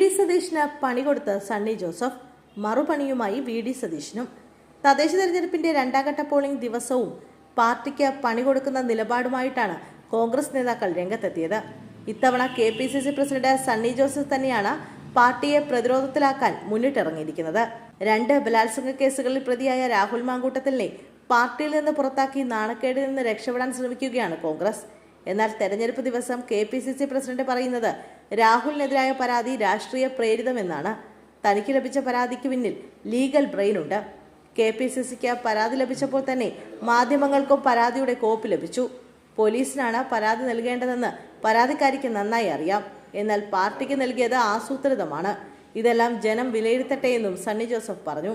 D സതീഷിന് പണി കൊടുത്ത് സണ്ണി ജോസഫ് മറുപണിയുമായി വി ഡി സതീഷിനും തദ്ദേശ തെരഞ്ഞെടുപ്പിന്റെ രണ്ടാംഘട്ട പോളിംഗ് ദിവസവും പാർട്ടിക്ക് പണി കൊടുക്കുന്ന നിലപാടുമായിട്ടാണ് കോൺഗ്രസ് നേതാക്കൾ രംഗത്തെത്തിയത്. ഇത്തവണ K P C C president Sunny Joseph തന്നെയാണ് പാർട്ടിയെ പ്രതിരോധത്തിലാക്കാൻ മുന്നിട്ടിറങ്ങിയിരിക്കുന്നത്. രണ്ട് ബലാത്സംഗ കേസുകളിൽ പ്രതിയായ രാഹുൽ മാങ്കൂട്ടത്തിലിനെ പാർട്ടിയിൽ നിന്ന് പുറത്താക്കി നാണക്കേടിൽ നിന്ന് രക്ഷപ്പെടാൻ ശ്രമിക്കുകയാണ് കോൺഗ്രസ്. എന്നാൽ തെരഞ്ഞെടുപ്പ് ദിവസം K P C C president പറയുന്നത് രാഹുലിനെതിരായ പരാതി രാഷ്ട്രീയ പ്രേരിതമെന്നാണ് തനിക്ക് ലഭിച്ച പരാതിക്ക് പിന്നിൽ ലീഗൽ ബ്രെയിൻ ഉണ്ട്. കെ പി സി സിക്ക് പരാതി ലഭിച്ചപ്പോൾ തന്നെ മാധ്യമങ്ങൾക്കും പരാതിയുടെ കോപ്പ് ലഭിച്ചു. പോലീസിനാണ് പരാതി നൽകേണ്ടതെന്ന് പരാതിക്കാരിക്ക് നന്നായി അറിയാം. എന്നാൽ പാർട്ടിക്ക് നൽകിയത് ആസൂത്രിതമാണ്. ഇതെല്ലാം ജനം വിലയിരുത്തട്ടെ എന്നും സണ്ണി ജോസഫ് പറഞ്ഞു.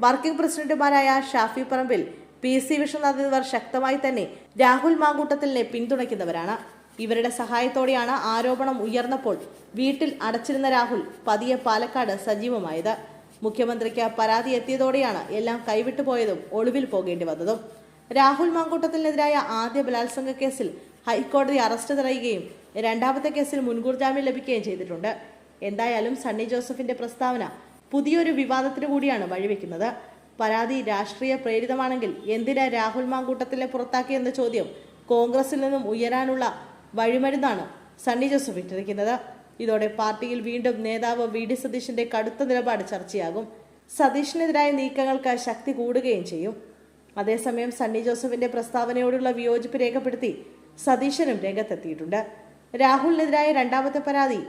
വർക്കിംഗ് പ്രസിഡന്റുമാരായ ഷാഫി പറമ്പിൽ പി സി വിശ്വനാഥ് ശക്തമായി തന്നെ രാഹുൽ മാങ്കൂട്ടത്തിലിനെ പിന്തുണയ്ക്കുന്നവരാണ്. ഇവരുടെ സഹായത്തോടെയാണ് ആരോപണം ഉയർന്നപ്പോൾ വീട്ടിൽ അടച്ചിരുന്ന രാഹുൽ പതിയെ പാലക്കാട് സജീവമായത്. മുഖ്യമന്ത്രിക്ക് പരാതി എത്തിയതോടെയാണ് എല്ലാം കൈവിട്ടുപോയതും ഒളിവിൽ പോകേണ്ടി വന്നതും. രാഹുൽ മാങ്കൂട്ടത്തിനെതിരായ ആദ്യ ബലാത്സംഗ കേസിൽ ഹൈക്കോടതി അറസ്റ്റ് തടയുകയും രണ്ടാമത്തെ കേസിൽ മുൻകൂർ ജാമ്യം ലഭിക്കുകയും ചെയ്തിട്ടുണ്ട്. എന്തായാലും സണ്ണി ജോസഫിന്റെ പ്രസ്താവന പുതിയൊരു വിവാദത്തിന് കൂടിയാണ് വഴിവെക്കുന്നത്. പരാതി രാഷ്ട്രീയ പ്രേരിതമാണെങ്കിൽ എന്തിനാ രാഹുൽ മാങ്കൂട്ടത്തിലെ പുറത്താക്കിയെന്ന ചോദ്യം കോൺഗ്രസിൽ നിന്നും ഉയരാനുള്ള വഴിമരുന്നാണ് സണ്ണി ജോസഫ് ഇട്ടിരിക്കുന്നത്. ഇതോടെ പാർട്ടിയിൽ വീണ്ടും നേതാവ് വി ഡി സതീഷിന്റെ കടുത്ത നിലപാട് ചർച്ചയാകും. സതീഷിനെതിരായ നീക്കങ്ങൾക്ക് ശക്തി കൂടുകയും ചെയ്യും. അതേസമയം സണ്ണി ജോസഫിന്റെ പ്രസ്താവനയോടുള്ള വിയോജിപ്പ് രേഖപ്പെടുത്തി സതീശനും രംഗത്തെത്തിയിട്ടുണ്ട്. രാഹുലിനെതിരായ രണ്ടാമത്തെ പരാതി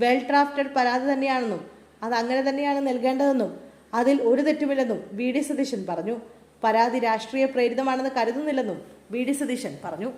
വെൽ ഡ്രാഫ്റ്റഡ് പരാതി തന്നെയാണെന്നും അത് അങ്ങനെ തന്നെയാണ് നൽകേണ്ടതെന്നും അതിൽ ഒരു തെറ്റുമില്ലെന്നും വി ഡി സതീശൻ പറഞ്ഞു. പരാതി രാഷ്ട്രീയ പ്രേരിതമാണെന്ന് കരുതുന്നില്ലെന്നും വി ഡി സതീശൻ പറഞ്ഞു.